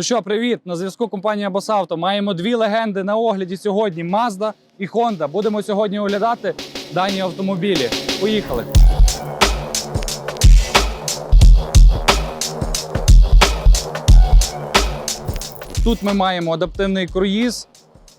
Ну що, привіт! На зв'язку компанія Босавто. Маємо дві легенди на огляді сьогодні: Mazda і Honda. Будемо сьогодні оглядати дані автомобілі. Поїхали! Тут ми маємо адаптивний круїз,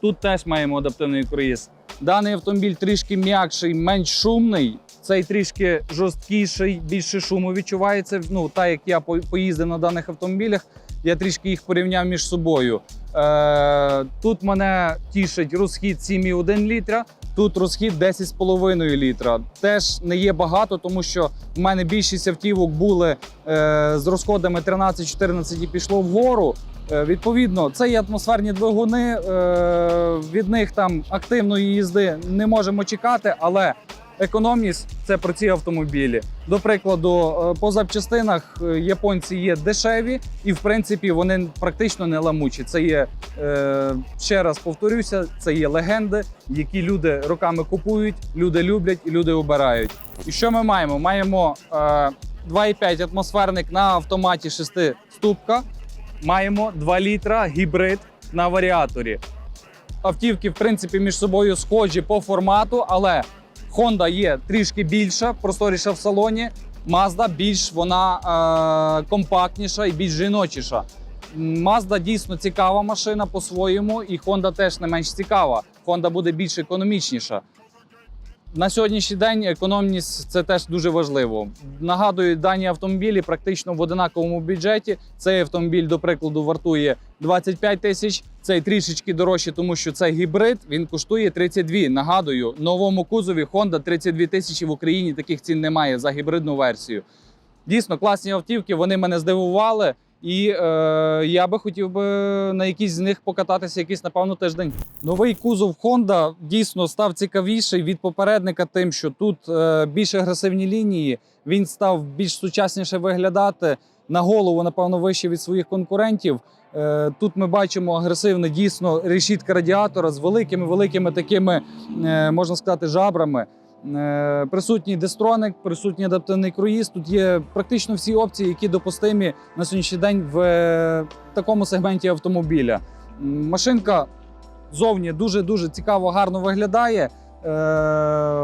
тут теж маємо адаптивний круїз. Даний автомобіль трішки м'якший, менш шумний. Цей трішки жорсткіший, більше шуму відчувається. Ну, так як я поїздив на даних автомобілях, я трішки їх порівняв між собою. Е, тут мене тішить розхід 7,1 літра, тут розхід 10,5 літра. Теж не є багато, тому що в мене більшість автівок були е, з розходами 13-14 і пішло вгору. Е, Відповідно, це є атмосферні двигуни. е, Від них там активної їзди не можемо чекати, але економність це про ці автомобілі. До прикладу, е, по запчастинах е, японці є дешеві, і в принципі вони практично не ламучі. Це є е, ще раз повторюся, це є легенди, які люди роками купують, люди люблять і люди обирають. І що ми маємо? Маємо е, 2,5 атмосферник на автоматі 6 ступка. Маємо 2 літра гібрид на варіаторі. Автівки, в принципі, між собою схожі по формату, але Honda є трішки більша, просторіша в салоні. Mazda більш вона е, компактніша і більш жіночіша. Mazda дійсно цікава машина по-своєму, і Honda теж не менш цікава. Honda буде більш економічніша. На сьогоднішній день економність це теж дуже важливо. Нагадую, дані автомобілі практично в одинаковому бюджеті. Цей автомобіль, до прикладу, вартує 25 тисяч. Цей трішечки дорожче, тому що це гібрид. Він коштує 32. Нагадую, новому кузові Honda 32 тисячі в Україні. Таких цін немає за гібридну версію. Дійсно, класні автівки. Вони мене здивували. І е, я би хотів би на якісь з них покататися якийсь, напевно, тиждень. Новий кузов Honda дійсно став цікавіший від попередника, тим, що тут е, більш агресивні лінії. Він став більш сучасніше виглядати на голову, напевно, вище від своїх конкурентів. Е, тут ми бачимо агресивне дійсно решітка радіатора з великими великими такими, е, можна сказати, жабрами. Е, Присутній дестроник, присутній адаптивний круїз. Тут є практично всі опції, які допустимі на сьогоднішній день в е, такому сегменті автомобіля. Машинка зовні дуже дуже цікаво, гарно виглядає. Е,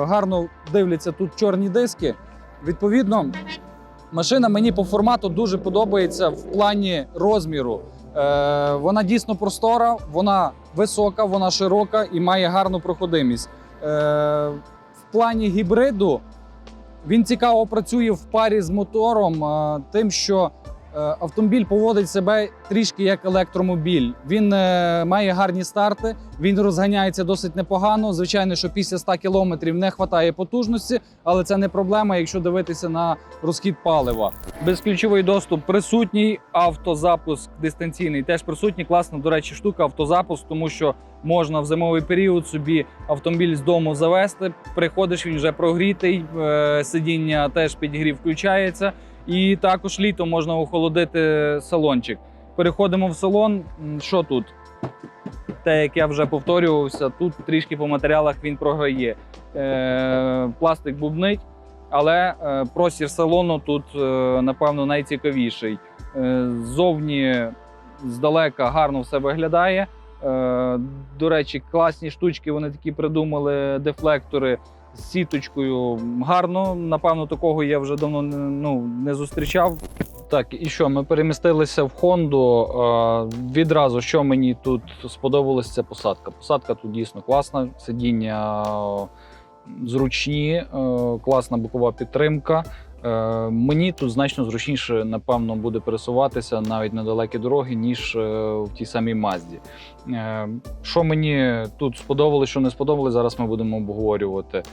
гарно дивляться тут чорні диски. Відповідно, машина мені по формату дуже подобається в плані розміру. Вона дійсно простора, вона висока, вона широка і має гарну проходимість. Плані гібриду. Він цікаво працює в парі з мотором, е, тим, що автомобіль поводить себе трішки як електромобіль. Він е, має гарні старти, він розганяється досить непогано. Звичайно, що після 100 кілометрів не вистачає потужності, але це не проблема, якщо дивитися на розхід палива. Безключовий доступ присутній, автозапуск дистанційний теж присутній. Класна, до речі, штука автозапуск, тому що можна в зимовий період собі автомобіль з дому завести. Приходиш, він вже прогрітий, е, сидіння теж підігрів включається. І також літом можна охолодити салончик. Переходимо в салон. Що тут? Те, як я вже повторювався, тут трішки по матеріалах він програє. Е, пластик бубнить, але е, простір салону тут, е, напевно, найцікавіший. Е, ззовні здалека гарно все виглядає. Е, до речі, класні штучки, вони такі придумали дефлектори сіточкою. Гарно, напевно, такого я вже давно ну, не зустрічав. Так, і що? Ми перемістилися в Хонду. Відразу, що мені тут сподобалось, це посадка. Посадка тут дійсно класна, сидіння зручні, класна бокова підтримка. Е, Мені тут значно зручніше, напевно, буде пересуватися навіть на далекі дороги, ніж е, в тій самій Мазді. Е, Що мені тут сподобалось, що не сподобалось, зараз ми будемо обговорювати.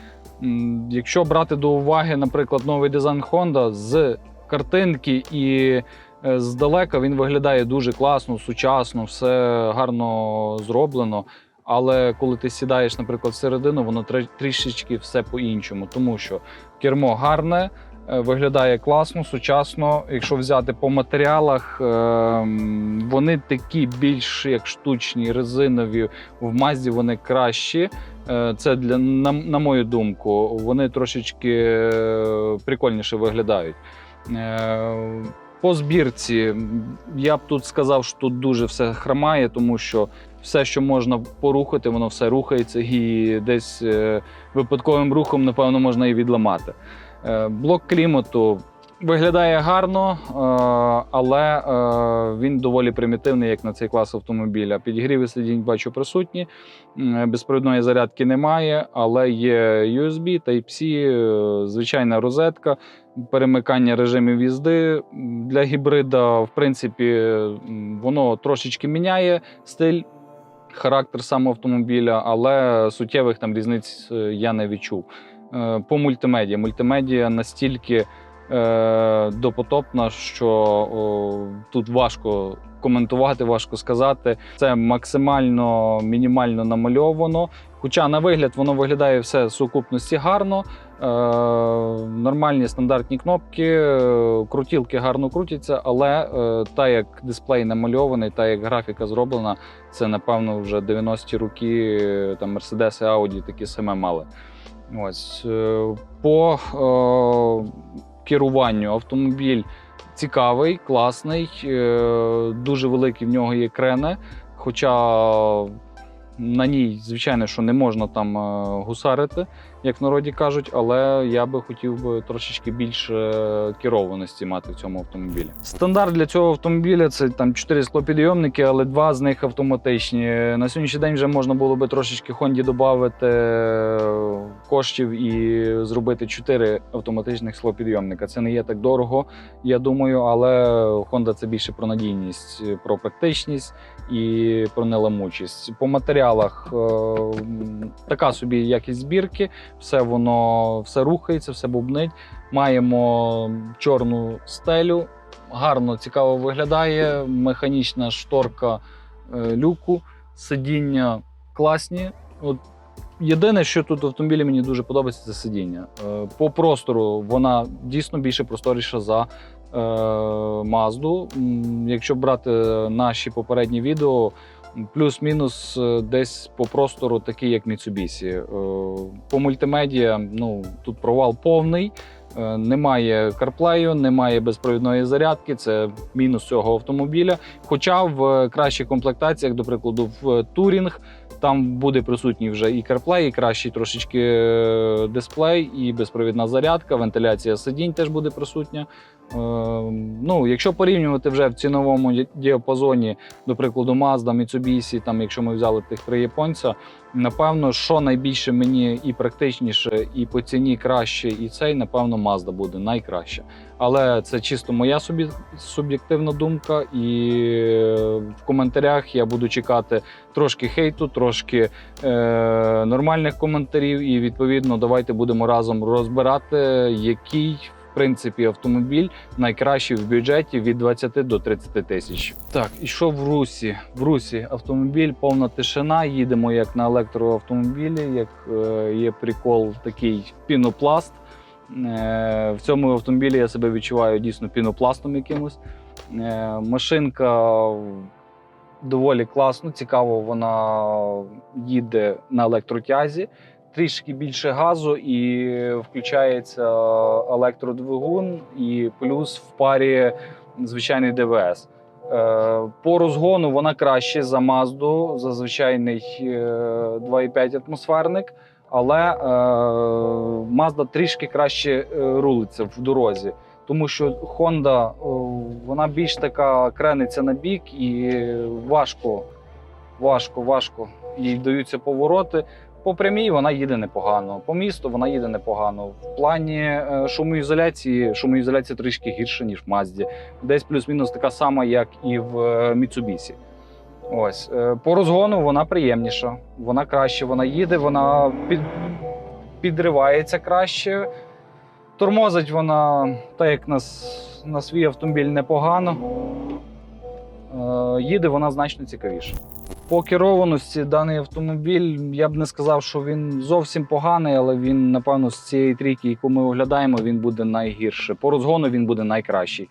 Якщо брати до уваги, наприклад, новий дизайн Honda з картинки і здалека він виглядає дуже класно, сучасно, все гарно зроблено. Але коли ти сідаєш, наприклад, всередину, воно трішечки все по-іншому, тому що кермо гарне, виглядає класно, сучасно. Якщо взяти по матеріалах, ем, вони такі більш як штучні, резинові. В Мазді вони кращі. Е, Це для на, на мою думку, вони трошечки е, прикольніше виглядають. Е, По збірці я б тут сказав, що тут дуже все хромає, тому що все, що можна порухати, воно все рухається, і десь е, випадковим рухом, напевно, можна і відламати. Е, блок клімату виглядає гарно, е, але е, він доволі примітивний, як на цей клас автомобіля. Підігріви сидінь бачу присутні, безпровідної зарядки немає, але є USB, Type-C, звичайна розетка перемикання режимів їзди для гібрида, в принципі, воно трошечки міняє стиль, характер самого автомобіля, але суттєвих там різниць я не відчув. Е, По мультимедіа. Мультимедіа настільки е, допотопна, що о, тут важко коментувати, важко сказати. Це максимально мінімально намальовано. Хоча на вигляд воно виглядає все в сукупності гарно. Е, нормальні стандартні кнопки, е, крутілки гарно крутяться, але е, та як дисплей намальований, та як графіка зроблена, це напевно вже 90-ті роки там Mercedes і Audi такі саме мали. Ось е, по е, керуванню автомобіль цікавий, класний, е, дуже великі в нього є крени. Хоча на ній, звичайно, що не можна там е, гусарити, як в народі кажуть, але я би хотів би трошечки більше керованості мати в цьому автомобілі. Стандарт для цього автомобіля це там 4 склопідйомники, але два з них автоматичні. На сьогоднішній день вже можна було би трошечки Хонді додати коштів і зробити 4 автоматичних склопідйомника. Це не є так дорого, я думаю, але Honda це більше про надійність, про практичність і про неламучість. По матеріалах е, така собі якість збірки, все воно все рухається, все бубнить. Маємо чорну стелю, гарно, цікаво виглядає. Механічна шторка е, люку, сидіння класні. От Єдине, що тут в автомобілі мені дуже подобається, це сидіння. Е, По простору вона дійсно більше просторіша за е, Мазду. Якщо брати наші попередні відео, плюс-мінус е, десь по простору такий, як Mitsubishi. Е, По мультимедіа, ну тут провал повний. Е, Немає CarPlay, немає безпровідної зарядки. Це мінус цього автомобіля. Хоча в кращих комплектаціях, до прикладу, в Touring, там буде присутній вже і CarPlay, і кращий трошечки дисплей, і безпровідна зарядка, вентиляція сидінь теж буде присутня. Е, Ну, якщо порівнювати вже в ціновому діапазоні, до прикладу, Mazda, Mitsubishi, там, якщо ми взяли тих три японця, напевно, що найбільше мені і практичніше, і по ціні краще, і цей, напевно, Mazda буде найкраще. Але це чисто моя собі суб'єктивна думка, і е, в коментарях я буду чекати трошки хейту, трошки е, нормальних коментарів. І відповідно, давайте будемо разом розбирати, який принципі автомобіль найкращий в бюджеті від 20 до 30 тисяч. Так, і що в Русі? В Русі автомобіль, повна тишина. Їдемо як на електроавтомобілі, як е, є прикол такий пінопласт. Е, В цьому автомобілі я себе відчуваю дійсно пінопластом якимось. Е, Машинка доволі класно, цікаво, вона їде на електротязі. Трішки більше газу і включається електродвигун, і плюс в парі звичайний ДВС. Е, По розгону вона краще за Мазду, за звичайний е, 2,5 атмосферник, але е, Mazda трішки краще е, рулиться в дорозі. Тому що Honda вона більш така крениться на бік і важко, важко, важко їй даються повороти. По прямій вона їде непогано. По місту вона їде непогано. В плані е, шумоізоляції, шумоізоляція трішки гірша, ніж в Мазді. Десь плюс-мінус така сама, як і в е, Mitsubishi. Ось. Е, По розгону вона приємніша, вона краще, вона їде, вона під, підривається краще. Тормозить вона, так як на, на свій автомобіль непогано. Їде вона значно цікавіше. По керованості даний автомобіль, я б не сказав, що він зовсім поганий, але він, напевно, з цієї трійки, яку ми оглядаємо, він буде найгірше. По розгону він буде найкращий.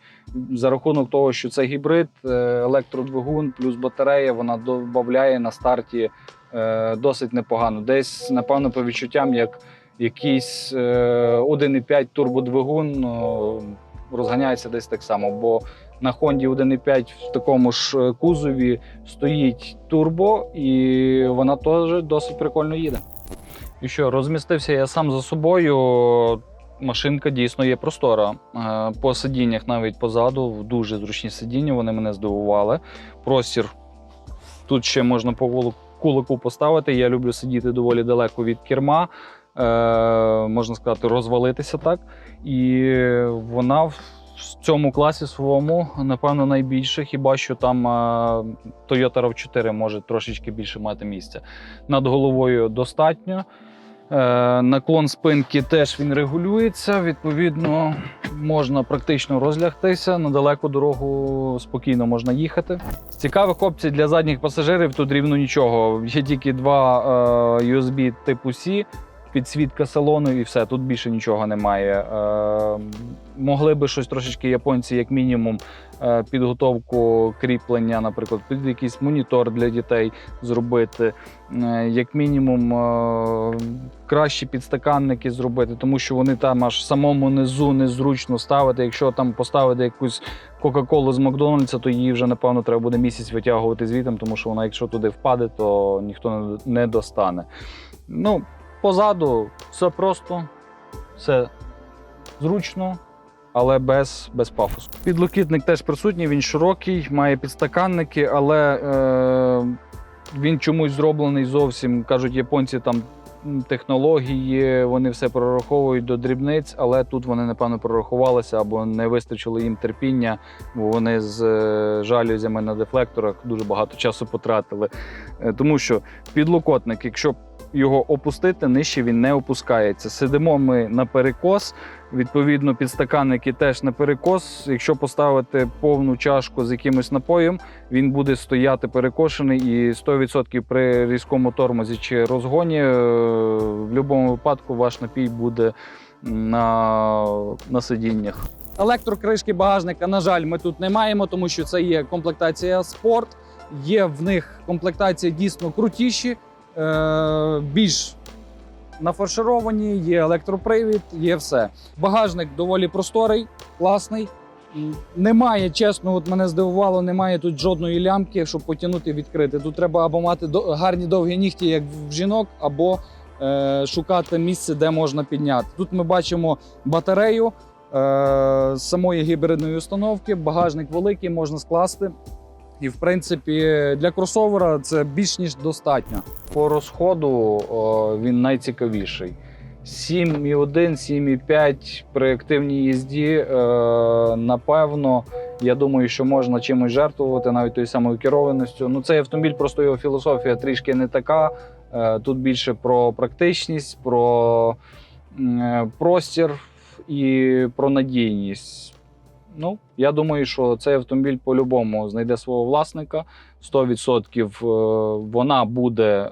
За рахунок того, що це гібрид, е, електродвигун плюс батарея, вона додає на старті е, досить непогано. Десь, напевно, по відчуттям, як якийсь е, 1,5 турбодвигун е, розганяється десь так само. Бо На Honda 1.5 в такому ж е, кузові стоїть турбо, і вона теж досить прикольно їде. І що, розмістився я сам за собою. Машинка дійсно є простора. Е, По сидіннях, навіть позаду, дуже зручні сидіння, вони мене здивували. Простір тут ще можна по кулику поставити. Я люблю сидіти доволі далеко від керма, е, можна сказати, розвалитися так. І вона в цьому класі своєму, напевно, найбільше. Хіба що там е, Toyota RAV4 може трошечки більше мати місця. Над головою достатньо. Е, Наклон спинки теж він регулюється. Відповідно, можна практично розлягтися. На далеку дорогу спокійно можна їхати. З цікавих опцій для задніх пасажирів тут рівно нічого. Є тільки два е, USB типу C, підсвітка салону і все. Тут більше нічого немає. Е, могли би щось трошечки японці, як мінімум, е, підготовку кріплення, наприклад, під якийсь монітор для дітей зробити. Е, як мінімум, е, кращі підстаканники зробити, тому що вони там аж самому низу незручно ставити. Якщо там поставити якусь Кока-Колу з Макдональдса, то її вже, напевно, треба буде місяць витягувати звітом, тому що вона, якщо туди впаде, то ніхто не достане. Ну, позаду все просто, все зручно. Але без, без пафосу. Підлокітник теж присутній, він широкий, має підстаканники, але е, він чомусь зроблений зовсім. Кажуть, японці там технології, вони все прораховують до дрібниць, але тут вони, напевно, прорахувалися або не вистачило їм терпіння, бо вони з е, жалюзями на дефлекторах дуже багато часу потратили. Е, Тому що підлокотник, якщо його опустити, нижче він не опускається. Сидимо ми на перекос. Відповідно, підстаканники теж на перекос. Якщо поставити повну чашку з якимось напоєм, він буде стояти перекошений і 100% при різкому тормозі чи розгоні е, в будь-якому випадку ваш напій буде на, на сидіннях. Електрокришки багажника, на жаль, ми тут не маємо, тому що це є комплектація спорт. Є в них комплектації дійсно крутіші, більш нафаршировані, є електропривід, є все. Багажник доволі просторий, класний. Немає, чесно, от мене здивувало, немає тут жодної лямки, щоб потягнути відкрити. Тут треба або мати гарні довгі нігті, як в жінок, або е, шукати місце, де можна підняти. Тут ми бачимо батарею е, самої гібридної установки. Багажник великий, можна скласти. І, в принципі, для кросовера це більш ніж достатньо. По розходу він найцікавіший. 7,1, 7,5 при активній їзді. Е, напевно, я думаю, що можна чимось жертвувати, навіть тою самою керованістю. Ну, цей автомобіль, просто його філософія трішки не така. Е, тут більше про практичність, про е, простір і про надійність. Ну, я думаю, що цей автомобіль по-любому знайде свого власника. 100% е, вона буде е,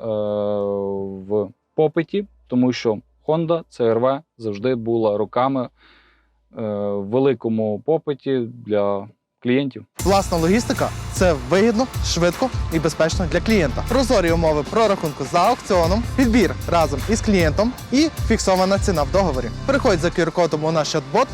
в попиті, тому що Honda CRV завжди була роками е, в великому попиті для клієнтів. Власна логістика це вигідно, швидко і безпечно для клієнта. Прозорі умови прорахунку за аукціоном, підбір разом із клієнтом і фіксована ціна в договорі. Переходь за QR-кодом у наш чат-бот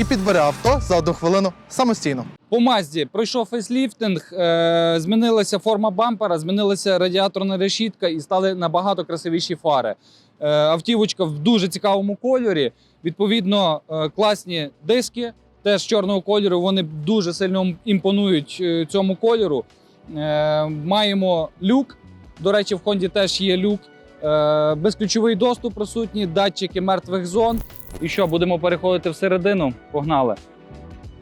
і підбери авто за одну хвилину самостійно. По Мазді пройшов фейсліфтинг, е, змінилася форма бампера, змінилася радіаторна решітка і стали набагато красивіші фари. Е, автівочка в дуже цікавому кольорі. Відповідно, е, класні диски, теж чорного кольору. Вони дуже сильно імпонують цьому кольору. Маємо люк. До речі, в Хонді теж є люк. Безключовий доступ присутній, датчики мертвих зон. І що, будемо переходити всередину? Погнали.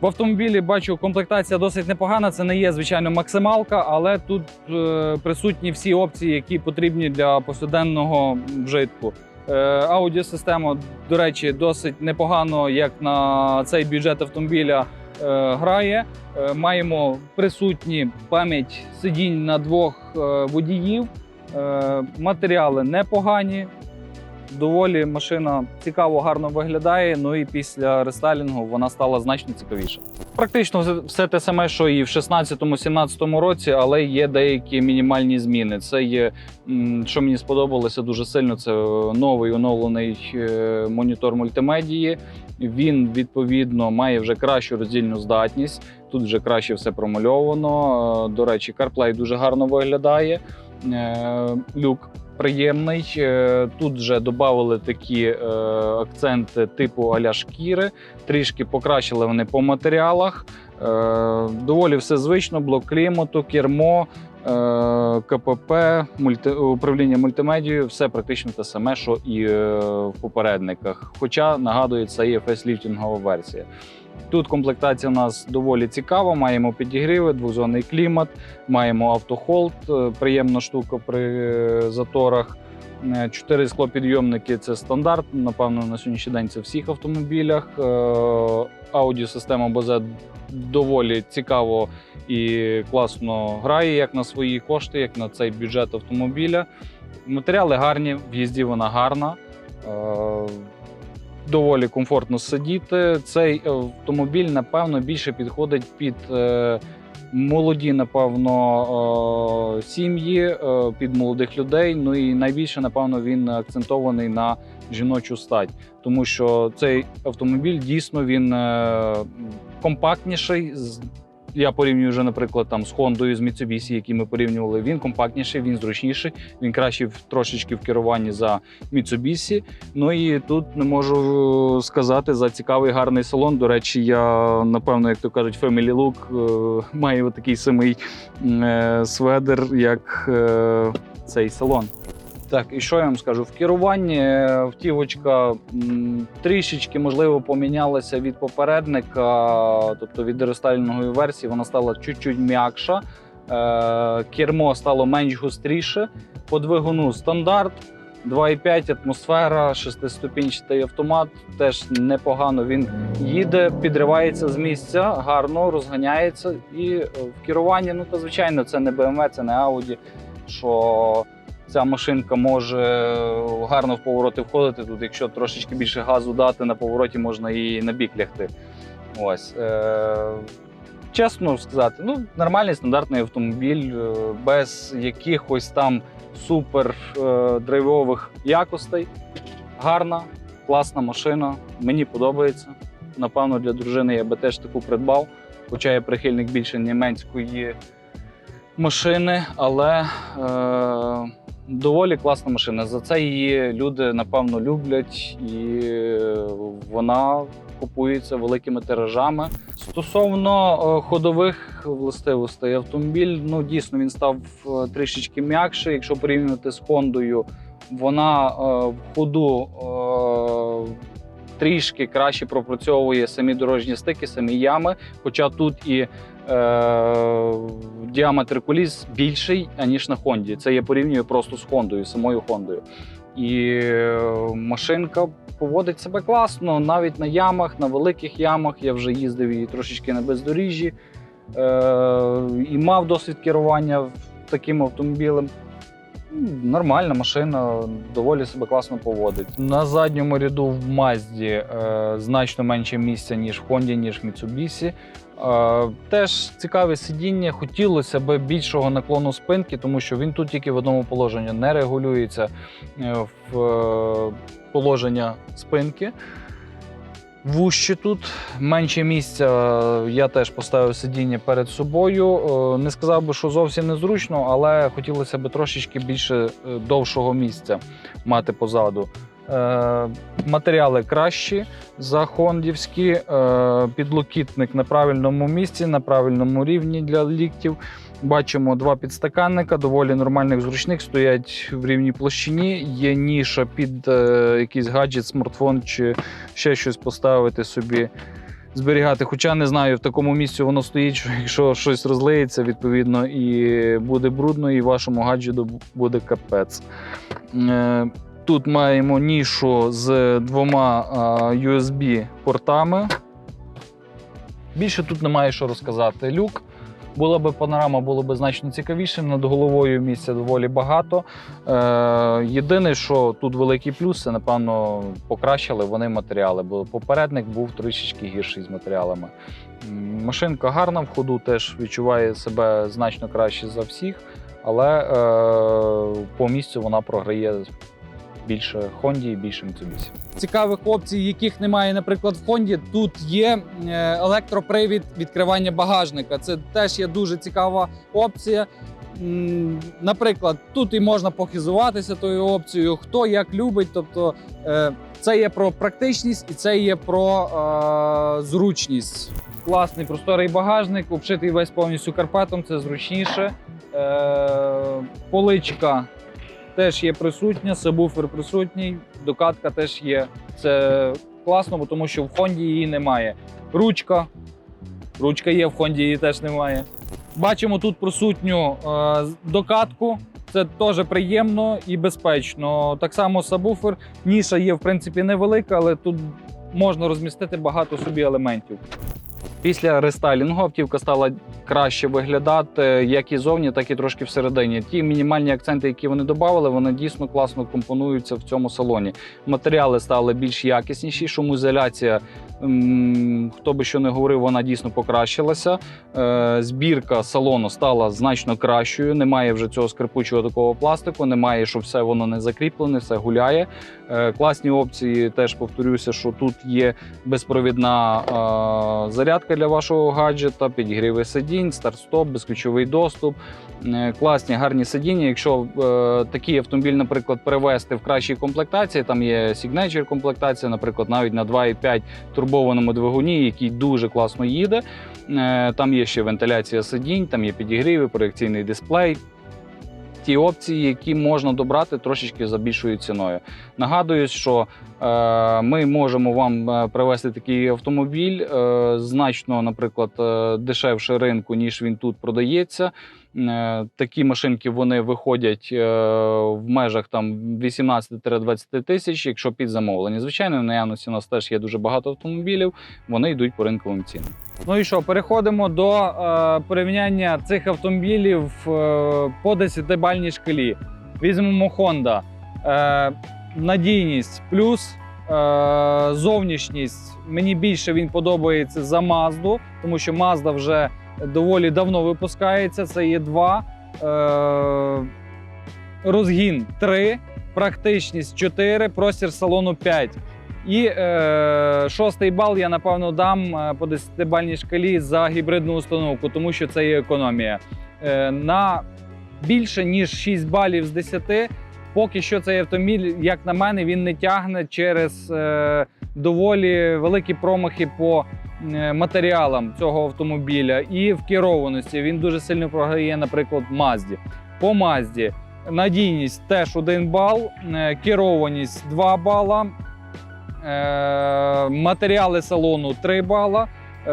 В автомобілі бачу, комплектація досить непогана. Це не є, звичайно, максималка, але тут е, присутні всі опції, які потрібні для повсякденного вжитку. Е, аудіосистема, до речі, досить непогано, як на цей бюджет автомобіля е, грає. Е, маємо присутні пам'ять сидінь на двох е, водіїв. Е, матеріали непогані. Доволі машина цікаво, гарно виглядає. Ну і після рестайлінгу вона стала значно цікавіша. Практично все- те саме, що і в 16-17 році, але є деякі мінімальні зміни. Це є, що мені сподобалося дуже сильно. Це новий оновлений е, монітор мультимедії. Він відповідно має вже кращу роздільну здатність. Тут вже краще все промальовано. Е, До речі, CarPlay дуже гарно виглядає. Е, Люк приємний. Е, Тут вже додали такі е, акценти типу аля шкіри, трішки покращили вони по матеріалах. Е, Доволі все звично, блок клімату, кермо, КПП, мульти, управління мультимедією, все практично те саме, що і в попередниках. Хоча нагадую, це є фейсліфтингова версія. Тут комплектація у нас доволі цікава. Маємо підігріви, двозонний клімат, маємо автохолд, е, приємна штука при е, заторах. Е, Чотири склопідйомники це стандарт. Напевно, на сьогоднішній день це в всіх автомобілях. Аудіосистема BOSE доволі цікаво і класно грає, як на свої кошти, як на цей бюджет автомобіля. Матеріали гарні, в їзді вона гарна. Е, Доволі комфортно сидіти. Цей автомобіль, напевно, більше підходить під е, молоді, напевно, е, сім'ї, е, під молодих людей. Ну і найбільше, напевно, він акцентований на жіночу стать, тому що цей автомобіль дійсно він е, компактніший. Я порівнюю вже, наприклад, там з Хондою, з Mitsubishi, які ми порівнювали. Він компактніший, він зручніший, він кращий трошечки в керуванні за Mitsubishi. Ну і тут не можу сказати за цікавий гарний салон. До речі, я напевно, як то кажуть, Family Look е, маю такий самий е, сведер, як е, цей салон. Так, і що я вам скажу? В керуванні е, автівочка м, трішечки, можливо, помінялася від попередника, тобто від рестайлінгової версії, вона стала чуть-чуть м'якша. Е, кермо стало менш гостріше. По двигуну стандарт. 2,5 атмосфера, шестиступінчатий автомат. Теж непогано він їде, підривається з місця, гарно розганяється. І в керуванні, ну та звичайно, це не BMW, це не Audi, що ця машинка може гарно в повороти входити. Тут, якщо трошечки більше газу дати на повороті, можна і на бік лягти. Ось. Е- чесно сказати, ну, нормальний стандартний автомобіль, е, без якихось там супер е, драйвових якостей. Гарна, класна машина. Мені подобається. Напевно, для дружини я би теж таку придбав. Хоча я прихильник більше німецької машини, але е, доволі класна машина. За це її люди, напевно, люблять, і вона купується великими тиражами. Стосовно е, ходових властивостей, автомобіль ну дійсно він став е, трішечки м'якший. Якщо порівнювати з Хондою, вона е, в ходу трішки краще пропрацьовує самі дорожні стики, самі ями. Хоча тут і діаметр коліс більший, аніж на Хонді. Це я порівнюю просто з Хондою, самою Хондою. І е, машинка поводить себе класно, навіть на ямах, на великих ямах. Я вже їздив і трошечки на бездоріжжі. Е, і мав досвід керування таким автомобілем. Нормальна машина, доволі себе класно поводить. На задньому ряду в Мазді е, значно менше місця, ніж в Хонді, ніж в Mitsubishi. Теж цікаве сидіння. Хотілося б більшого наклону спинки, тому що він тут тільки в одному положенні не регулюється е, в е, положення спинки. Вужче тут менше місця. Я теж поставив сидіння перед собою. Е, Не сказав би, що зовсім незручно, але хотілося б трошечки більше довшого місця мати позаду. Е, Матеріали кращі за хондівські, е, підлокітник на правильному місці, на правильному рівні для ліктів. Бачимо два підстаканника, доволі нормальних зручних, стоять в рівній площині. Є ніша під е, якийсь гаджет, смартфон чи ще щось поставити собі, зберігати. Хоча не знаю, в такому місці воно стоїть, що якщо щось розлиється, відповідно, і буде брудно, і вашому гаджету буде капець. Тут маємо нішу з двома USB-портами. Більше тут немає що розказати. Люк. Була би панорама, було б значно цікавіше. Над головою місця доволі багато. Е, єдине, що тут великий плюс, це напевно покращили вони матеріали, бо попередник був трішечки гірший з матеріалами. Машинка гарна в ходу, теж відчуває себе значно краще за всіх, але е, по місцю вона програє більше Honda і більше Mitsubishi. Цікавих опцій, яких немає, наприклад, в Honda, тут є е, електропривід відкривання багажника. Це теж є дуже цікава опція. Наприклад, тут і можна похизуватися тою опцією, хто як любить. Тобто е, це є про практичність і це є про е, зручність. Класний просторий багажник, обшитий весь повністю карпетом, це зручніше. Е, поличка теж є присутня, сабвуфер присутній, докатка теж є. Це класно, тому що в Хонді її немає. Ручка. Ручка є, в Хонді її теж немає. Бачимо тут присутню е, докатку. Це теж приємно і безпечно. Так само сабвуфер. Ніша є, в принципі, невелика, але тут можна розмістити багато собі елементів. Після рестайлінгу автівка стала краще виглядати як і зовні, так і трошки всередині. Ті мінімальні акценти, які вони додали, вони дійсно класно компонуються в цьому салоні. Матеріали стали більш якісніші, шумоізоляція, хто би що не говорив, вона дійсно покращилася. Е, Збірка салону стала значно кращою. Немає вже цього скрипучого такого пластику, немає, що все воно не закріплене, все гуляє. Е, Класні опції, теж повторюся, що тут є безпровідна е, зарядка для вашого гаджета, підігріви сидінь, старт-стоп, безключовий доступ. Е, Класні, гарні сидіння. Якщо такий автомобіль, наприклад, перевести в кращій комплектації, там є Signature комплектація, наприклад, навіть на 2,5 турбованому двигуні, який дуже класно їде. Там є ще вентиляція сидінь, там є підігріви, проєкційний дисплей. Ті опції, які можна добрати трошечки за більшою ціною. Нагадую, що е, ми можемо вам е, привезти такий автомобіль е, значно, наприклад, дешевше ринку, ніж він тут продається. Е, такі машинки вони виходять е, в межах там 18-20 тисяч, якщо під замовлення. Звичайно, в наявності у нас теж є дуже багато автомобілів, вони йдуть по ринковим цінам. Ну і що, переходимо до е, порівняння цих автомобілів е, по 10-бальній шкалі. Візьмемо Honda. Е, надійність плюс. Е, зовнішність мені більше він подобається за Mazda, тому що Mazda вже доволі давно випускається. Це є 2, е, розгін 3, практичність 4, простір салону 5. І е, шостий бал я напевно дам е, по 10-бальній шкалі за гібридну установку, тому що це є економія. Е, на більше ніж 6 балів з 10, поки що цей автомобіль, як на мене, він не тягне через е, доволі великі промахи по матеріалам цього автомобіля і в керованості. Він дуже сильно програє, наприклад, Мазді. По Мазді надійність теж 1 бал, е, керованість 2 бала. Е, матеріали салону 3 бала. Е,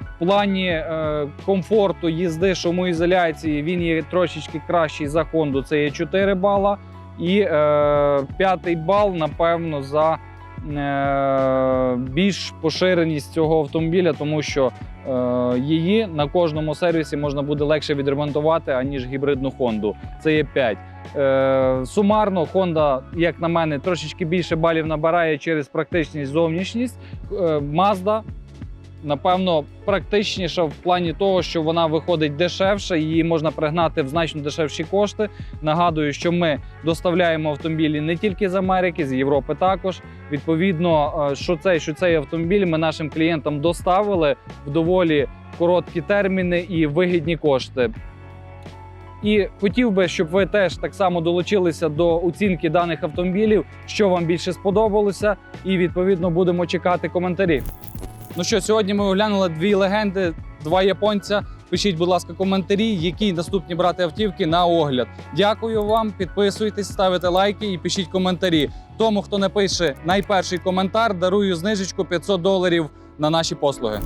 в плані е, комфорту їзди шумоізоляції він є трошечки кращий за Honda, це є 4 бала. І е, п'ятий бал, напевно, за е, більш поширеність цього автомобіля, тому що е, її на кожному сервісі можна буде легше відремонтувати, аніж гібридну Honda. Це є 5. Е, сумарно Honda, як на мене, трошечки більше балів набирає через практичність зовнішність. Е, Mazda, напевно, практичніша в плані того, що вона виходить дешевше, її можна пригнати в значно дешевші кошти. Нагадую, що ми доставляємо автомобілі не тільки з Америки, з Європи також. Відповідно, е, що цей, що цей автомобіль ми нашим клієнтам доставили в доволі короткі терміни і вигідні кошти. І хотів би, щоб ви теж так само долучилися до оцінки даних автомобілів, що вам більше сподобалося, і відповідно будемо чекати коментарі. Ну що, сьогодні ми оглянули дві легенди, два японця. Пишіть, будь ласка, коментарі, які наступні брати автівки на огляд. Дякую вам, підписуйтесь, ставите лайки і пишіть коментарі. Тому, хто напише найперший коментар, дарую знижечку 500 доларів на наші послуги.